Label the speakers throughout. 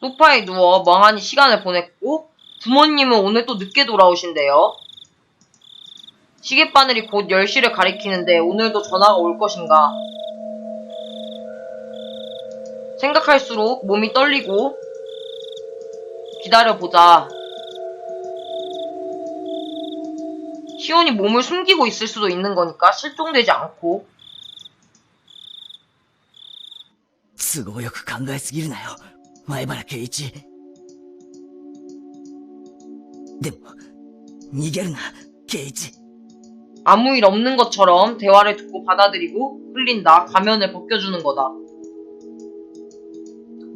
Speaker 1: 소파에 누워 멍하니 시간을 보냈고 부모님은 오늘 또 늦게 돌아오신대요. 시계바늘이 곧 10시를 가리키는데 오늘도 전화가 올 것인가. 생각할수록 몸이 떨리고 기다려보자. 시온이 몸을 숨기고 있을 수도 있는 거니까 실종되지 않고
Speaker 2: 都合よく考えすぎるなよ前原圭一でも逃げるな圭一
Speaker 1: 아무 일 없는 것처럼 대화를 듣고 받아들이고 흘린다. 가면을 벗겨주는 거다.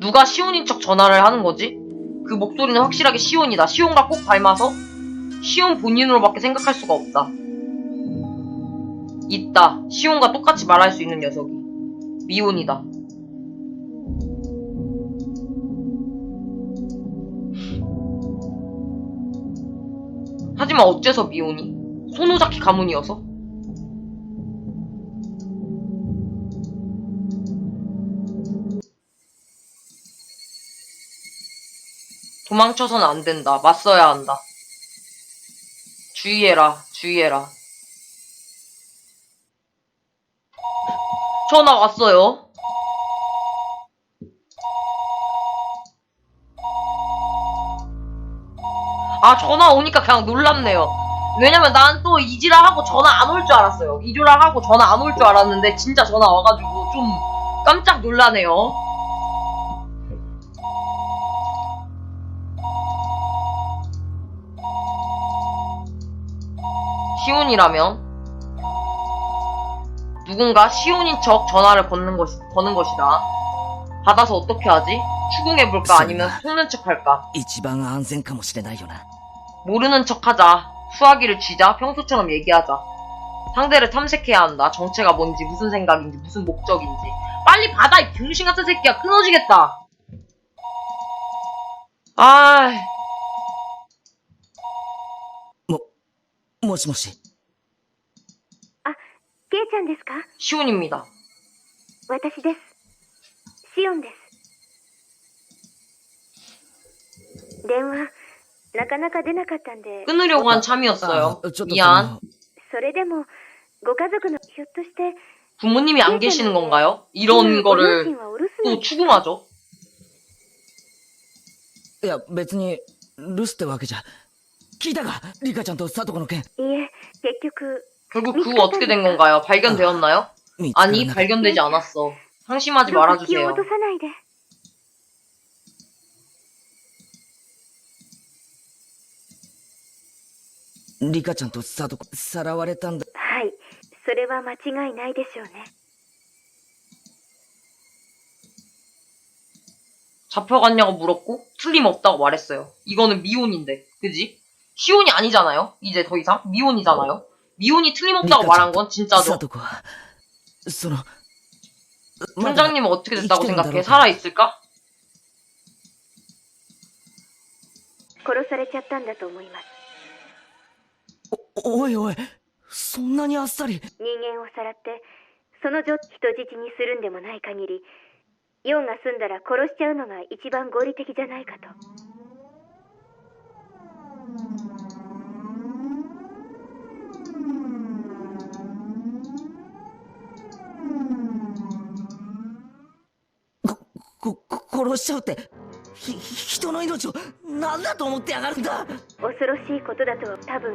Speaker 1: 누가 시온인 척 전화를 하는 거지? 그 목소리는 확실하게 시온이다. 시온과 꼭 닮아서 시온 본인으로밖에 생각할 수가 없다. 있다. 시온과 똑같이 말할 수 있는 녀석이 미온이다. 하지만 어째서 미혼이? 소노자키 가문이어서? 도망쳐선 안 된다. 맞서야 한다. 주의해라, 주의해라. 전화 왔어요. 아 전화 오니까 그냥 놀랍네요. 왜냐면 난 또이지라하고 전화 안 올 줄 알았어요. 이지라하고 전화 안 올 줄 알았는데 진짜 전화 와가지고 좀 깜짝 놀라네요. 시온이라면 누군가 시온인 척 전화를 거는, 것, 거는 것이다. 받아서 어떻게 하지? 추궁해볼까 아니면 속는 척할까?
Speaker 2: 一番安全かもしれないよな
Speaker 1: 모르는 척하자. 수화기를 쥐자. 평소처럼 얘기하자. 상대를 탐색해야 한다. 정체가 뭔지, 무슨 생각인지, 무슨 목적인지. 빨리 받아, 이 병신 같은 새끼야. 끊어지겠다. 뭐, 아,
Speaker 3: もしもし。ケイちゃんですか
Speaker 1: 시온입니다.
Speaker 3: 私ですシオです電話なかなか出なかったんで、
Speaker 1: 끊으려고 한 참이었어요.
Speaker 2: 아, 저도
Speaker 1: 미안.
Speaker 3: それでも、ご家族の、ひょっとして、
Speaker 1: 부모님이 안 계시는 건가요? う 이런
Speaker 3: んご両
Speaker 1: 거를 親はお留守なん또 です 추궁하죠.
Speaker 3: いや、別に、留守ってわけじゃ。聞いたかリカちゃんとサトコの件。いえ、結局、
Speaker 1: 결국 그후 어떻게 된 건가요? 발견되었나요?
Speaker 2: 아니, 見つからなかっ
Speaker 1: 발견되지 않았어. 상심하지
Speaker 3: 病気を
Speaker 1: 말아주세요.
Speaker 3: 落とさないで。リカちゃんとサトさらわれたんだはいそれは間違いないでしょうね
Speaker 1: 잡혀갔냐고 물었고 틀림없다고 말했어요. 이거는 미혼인데, 그지? 시혼이 아니잖아요. 이제 더 이상 미혼이잖아요. 미혼이 틀림없다고 말한 건 진짜죠. サ장님은 어떻게 됐다고 생각해? 살아 있을까?
Speaker 3: 殺されちゃったんだと思います
Speaker 2: おいおいそんなにあっさり
Speaker 3: 人間をさらってその女人質にするんでもない限り用が済んだら殺しちゃうのが一番合理的じゃないかと
Speaker 2: こ、殺しちゃうって、ひ、人の命を何だと思ってやがるんだ
Speaker 3: 恐ろしいことだとは多分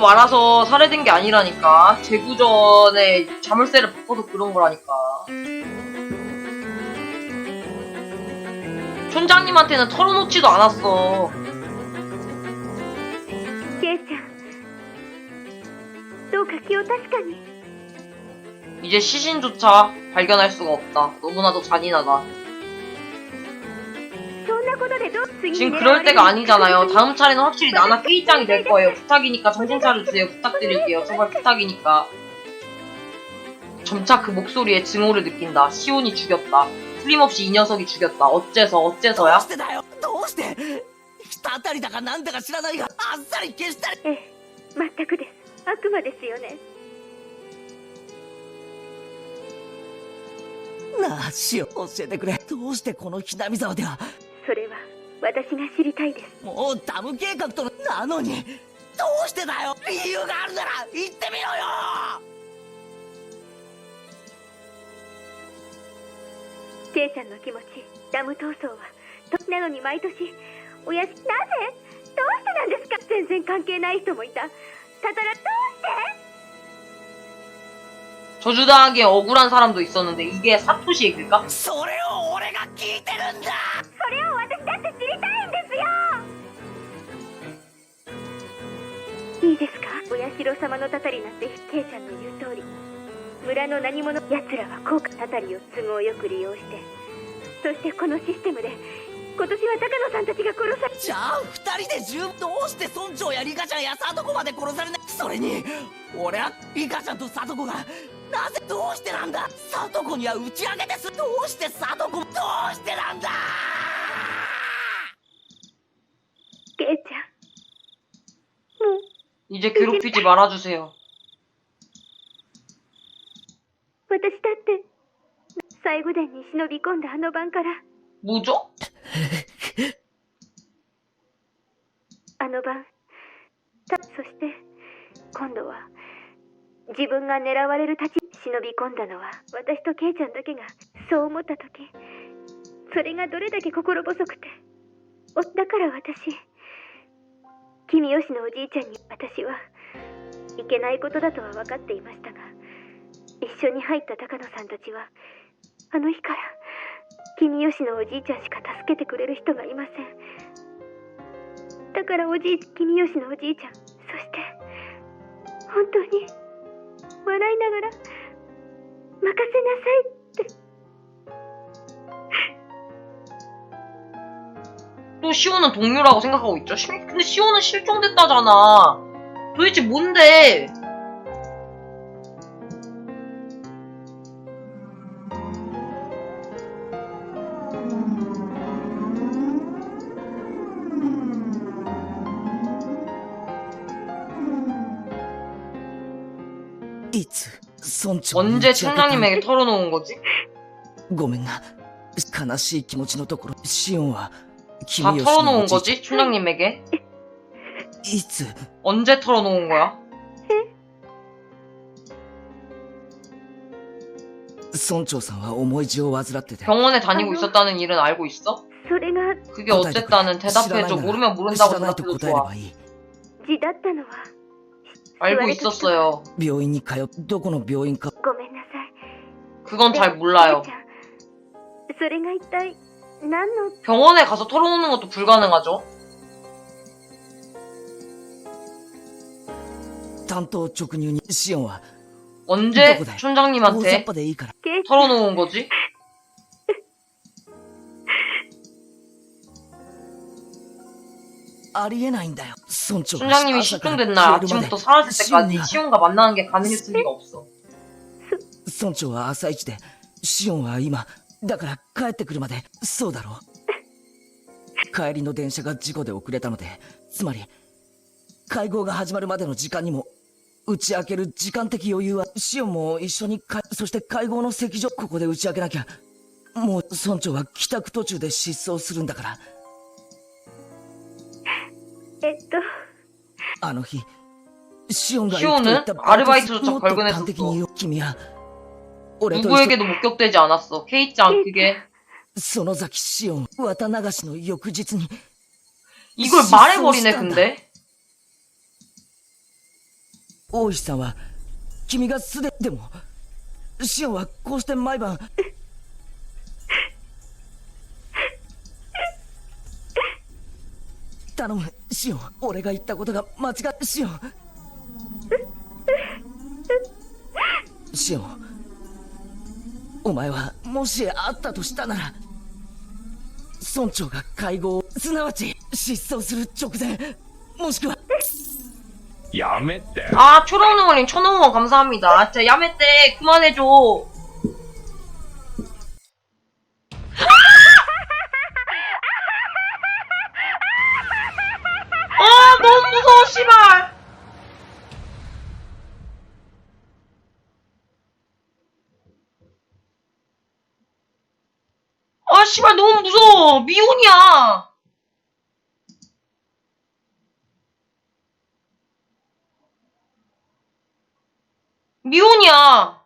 Speaker 1: 말아서 살해된 게 아니라니까. 재구전에 자물쇠를 바꿔서 그런 거라니까. 촌장님한테는 털어놓지도 않았어.
Speaker 3: 예, 또 가기요, 確かに.
Speaker 1: 이제 시신조차 발견할 수가 없다. 너무나도 잔인하다. 지금 그럴 때가 아니잖아요. 다음 차례는 확실히 나나 끼장이 될 거예요. 부탁이니까 정신 차려주세요. 부탁드릴게요. 정말 부탁이니까. 점차 그 목소리에 증오를 느낀다. 시온이 죽였다. 틀림없이 이 녀석이 죽였다. 어째서 어째서야?
Speaker 3: なあっさ教えてくれどうしてこのひな沢ではそれは私が知りたいです
Speaker 2: もうダム計画となのにどうしてだよ理由があるなら言ってみろよ
Speaker 3: ケイちゃんの気持ちダム闘争はなのに毎年親父なぜどうしてなんですか全然関係ない人もいたたたらどうして
Speaker 1: 저주당한게억울한사람도있었는데이게사토시일까
Speaker 2: それを俺が聞いてるんだ
Speaker 3: それをいいですかお社様のたたりなんてけいちゃんの言う通り村の何者奴らは効果たたりを都合よく利用してそしてこのシステムで今年は高野さんたちが殺され
Speaker 2: じゃあ2人で十どうして村長やリカちゃんやサトコまで殺されないそれに俺はリカちゃんとサトコがなぜどうしてなんだサトコには打ち上げですどうしてサトコどうしてなんだ
Speaker 1: 이제괴롭히지말아주세요
Speaker 3: 私だって最後殿に忍び込んだあの晩から
Speaker 1: 뭐죠
Speaker 3: あの晩たそして今度は自分が狙われる立ち忍び込んだのは私とケイちゃんだけがそう思ったとき、それがどれだけ心細くておだから私君吉のおじいちゃんに私はいけないことだとは分かっていましたが一緒に入った高野さんたちはあの日から君吉のおじいちゃんしか助けてくれる人がいませんだからおじい君吉のおじいちゃんそして本当に笑いながら任せなさい
Speaker 1: 또시오는 동료라고 생각하고 있죠. 시, 근데 시호는 실종됐다잖아. 도대체 뭔데? 언제 청장님에게 털어놓은 거지?
Speaker 2: ごめんな悲しい気持ちのところシオンは
Speaker 1: 다 털어놓은 거지? 총장님에게?
Speaker 2: 이츠
Speaker 1: 언제 털어놓은 거야? 병원에 다니고 있었다는 일은 알고 있어? 그게 어쨌다는 대답해줘. 모르면 모른다고 대답해도 좋아. 알고 있었어요. 그건 잘 몰라요.
Speaker 3: 네, 나는
Speaker 1: 병원에 가서 털어놓는 것도 불가능하죠.
Speaker 2: 担当直入に支援
Speaker 1: 언제 누장님한테 털어놓은 거지ありえないんだよ장님이 실종된 날 아침부터 사라질 때까지 시온과 만나는 게 가능했을 리가 없어.
Speaker 2: で村長は朝一でシオンは今だから帰ってくるまで、そうだろう。帰りの電車が事故で遅れたので、つまり、会合が始まるまでの時間にも、打ち明ける時間的余裕は、シオンも一緒にそして会合の席上、ここで打ち明けなきゃ。もう村長は帰宅途中で失踪するんだから。
Speaker 3: えっと。
Speaker 2: あの日、シオンが言った
Speaker 1: バイトと、
Speaker 2: ょっと端的に君は、
Speaker 1: 누구에게도목격되지않았어케이지그게
Speaker 2: シオン、綿流しの翌日に
Speaker 1: 이걸말해버리네근데
Speaker 2: 君がでもシオンはこうして毎晩頼むシオン俺が言ったことが間違っシオンシオンお前はもしあったとしたなら村長が会合すなわち失踪する直前もしくは
Speaker 4: 야매 때
Speaker 1: 아, 초록노님 천원 감사합니다. 진やめて때 그만해줘. 미혼이야! 미혼이야!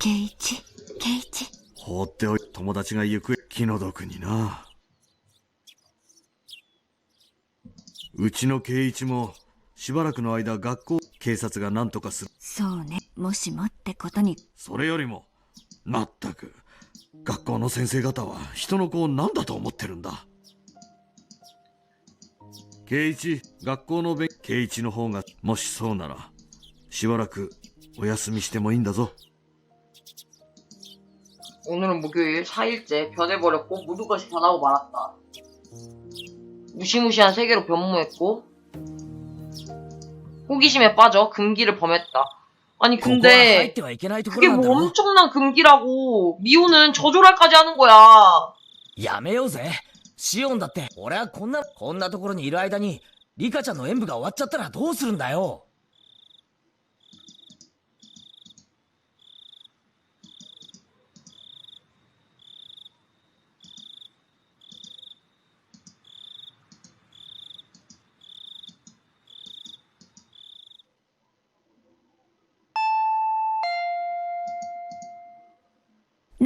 Speaker 5: 圭一圭一
Speaker 6: 放っておい友達が行方気の毒にな。うちの圭一もしばらくの間学校警察が何とかする
Speaker 5: そうねもしもってことに
Speaker 6: それよりもまったく学校の先生方は人の子を何だと思ってるんだ圭一学校の勉圭一の方がもしそうならしばらくお休みしてもいいんだぞ
Speaker 1: 오늘은 목요일 4일째 변해버렸고 모든 것이 변하고 말았다. 무시무시한 세계로 변모했고 호기심에 빠져 금기를 범했다. 아니 근데 그게 뭐 엄청난 금기라고 미호는 저조랄까지 하는 거야.
Speaker 2: 야매요세. 시온だって俺は나ん나こんなところにいる間にリカちゃんの演舞が終わっちゃったらどうするんだよ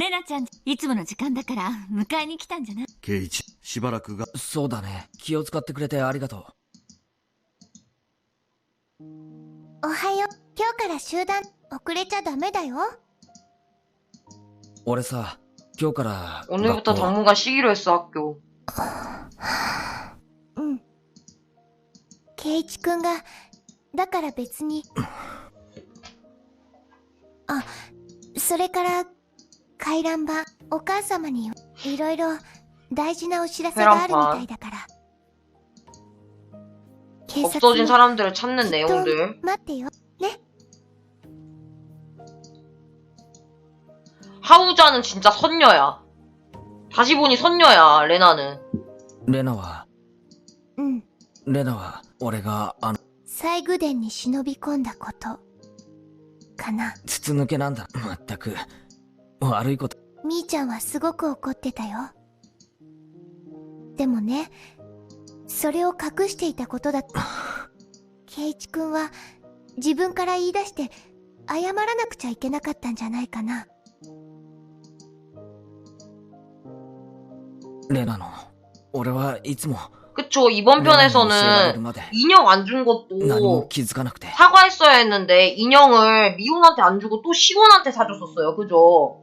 Speaker 5: レナちゃん、いつもの時間だから、迎えに来たんじゃない
Speaker 6: ケイチ、しばらくが。
Speaker 2: そうだね。気を使ってくれてありがとう。
Speaker 5: おはよう。今日から集団、遅れちゃダメだよ。
Speaker 2: 俺さ、今日から。
Speaker 1: 오늘た터が무가쉬기로했어학교
Speaker 5: 응케이く君がだから別に。あ、それから回覧板、お母様にいろいろ大事なお知らせがあるみたいだから。
Speaker 1: 없어진사람들을찾는내용들하우자는진짜선녀야다시보니선녀야레나는
Speaker 2: 레
Speaker 5: 나와
Speaker 2: 응레나와내가안
Speaker 5: 西宮殿に忍び込んだことかな。
Speaker 2: 筒抜けなんだ。まったく。悪いこと
Speaker 5: みーちゃんはすごく怒ってたよでもねそれを隠していたことだった 圭一君は自分から言い出して謝らなくちゃいけなかったんじゃないかな
Speaker 2: レナの俺はいつも
Speaker 1: 그쵸이번편에서는인형안준것도사과했어야했는데인형을미혼한테안주고또시곤한테사줬었어요그죠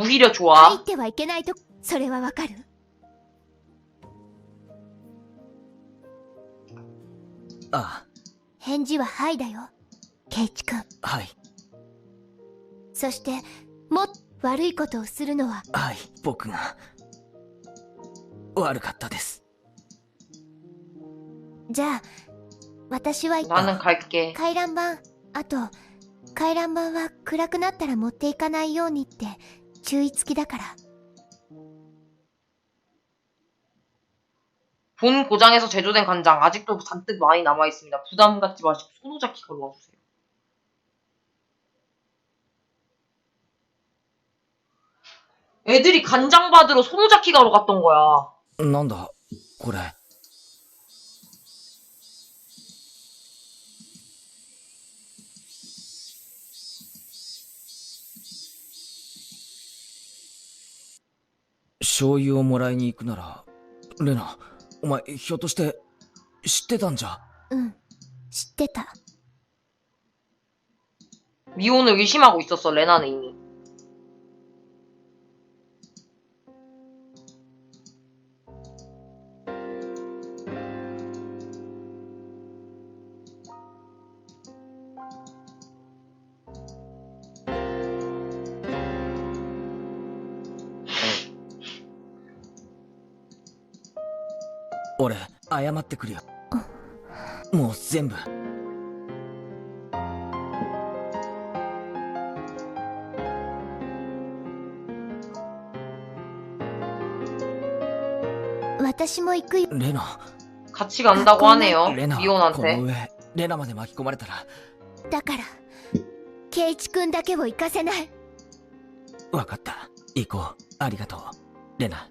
Speaker 1: 오히려
Speaker 5: 入ってはいけないとそれはわかる
Speaker 2: あ、
Speaker 5: 返事ははいだよケイチ
Speaker 2: 君はい、
Speaker 5: そしてもっと悪いことをするのは
Speaker 2: はい、僕が。悪かったです。
Speaker 5: じゃあ私は
Speaker 1: 나回、
Speaker 5: 回覧板あと回覧板は暗くなったら持っていかないようにって
Speaker 1: 注意付きだから。본 고장에서 제조된 간장 아직도 잔뜩 많이 남아 있습니다. 부담 갖지 마시고 손오잡기 걸러 주세요. 애들이 간장 받으러 손오잡기 가러 갔던 거야.
Speaker 2: 난다, 그래. 醤油をもらいに行くなら、レナ、お前、ひょっとして、知ってたんじゃ
Speaker 3: うん、知ってた。
Speaker 1: 미혼을의심하고있었어레나는이미
Speaker 2: 俺謝ってくるよもう全部
Speaker 3: 私も行くよ
Speaker 2: レナ勝
Speaker 1: 같이간다고하네よ
Speaker 2: レナこの
Speaker 1: 미혼한
Speaker 2: 上レナまで巻き込まれたら
Speaker 3: だから圭一君だけを行かせない
Speaker 2: 分かった行こうありがとうレナ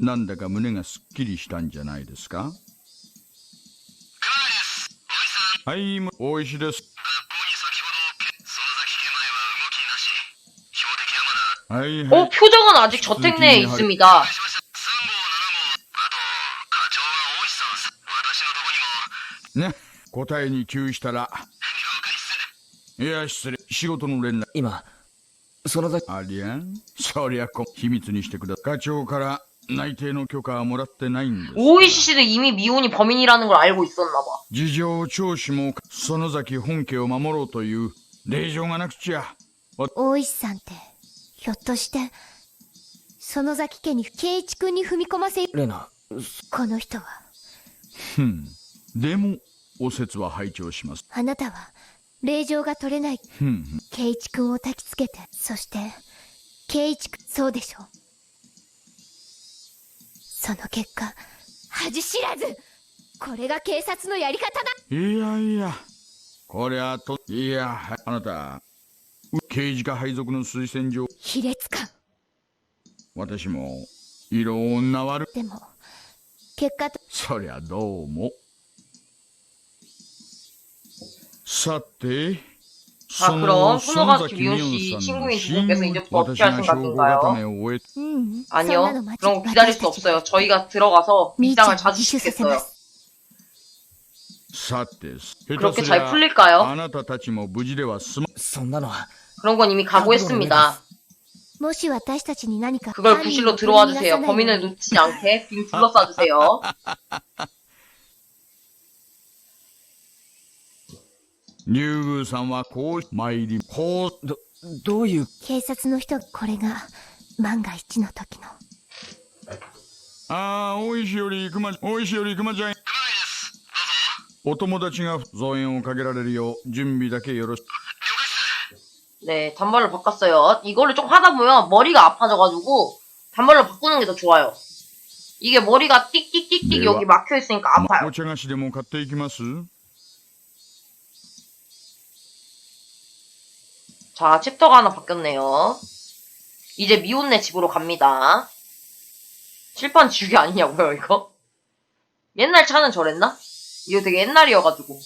Speaker 3: なん
Speaker 7: だか胸がすっきりしたんじゃないですかはい、大石です。はいはい、お、
Speaker 1: 표정은아직저택내에있습니다
Speaker 7: 네答えに注意したら。いや、失礼。仕事の連絡。
Speaker 2: 今、その先。
Speaker 7: ありゃん。そりゃこ、秘密にしてくだ課長から内定の許可はもらってないんです。
Speaker 1: 오이시씨도이미미혼범인이라는걸알고있었나봐
Speaker 7: 事情聴取もその崎本家を守ろうという令状がなくちゃ。
Speaker 3: 大石さんって、ひょっとして、の崎家に圭一君に踏み込ませ、
Speaker 2: レナ、
Speaker 3: この人は、
Speaker 7: ふん。でも、お説は拝聴します。
Speaker 3: あなたは、令状が取れない
Speaker 7: ふん
Speaker 3: 圭一君を焚きつけて、そして、圭一君、そうでしょう。その結果恥知らずこれが警察のやり方だ
Speaker 7: いやいやこりゃといやあなた刑事課配属の推薦状
Speaker 3: 卑劣か
Speaker 7: 私もいろんな悪
Speaker 3: でも結果と
Speaker 7: そりゃどうもさて
Speaker 1: 자 아, 그럼 손오가 김희원 씨 친구인 두 분께서 이제 어떻게 할 생각인가요?
Speaker 3: 음,
Speaker 1: 아니요 그런 거 기다릴 수 없어요 저희가 들어가서 입장을 자주시키겠어요 그렇게 잘 풀릴까요?
Speaker 2: 뭐
Speaker 1: 그런 건 이미 각오했습니다 그걸 부실로 들어와 주세요 범인을 놓치지 않게 빙 둘러싸 주세요
Speaker 7: 竜宮さんはこう参りこうどどういう警察の人これが万が一の時のああ大石より行くま大石より行くまちゃんお友達が増援をかけられるよう準備だけよろしく
Speaker 1: 네, 단발로 바꿨어요. 이거를 좀 하다 보면 머리가 아파져가지고 단발로 바꾸는 게 더 좋아요. 이게 머리가 띡띡띡띡 여기 막혀 있으니까 아파요.
Speaker 7: お茶菓子でも買っていきます
Speaker 1: 자, 챕터가 하나 바뀌었네요. 이제 미혼네 집으로 갑니다. 칠판 지우개 아니냐고요, 이거? 옛날 차는 저랬나? 이거 되게 옛날이어가지고.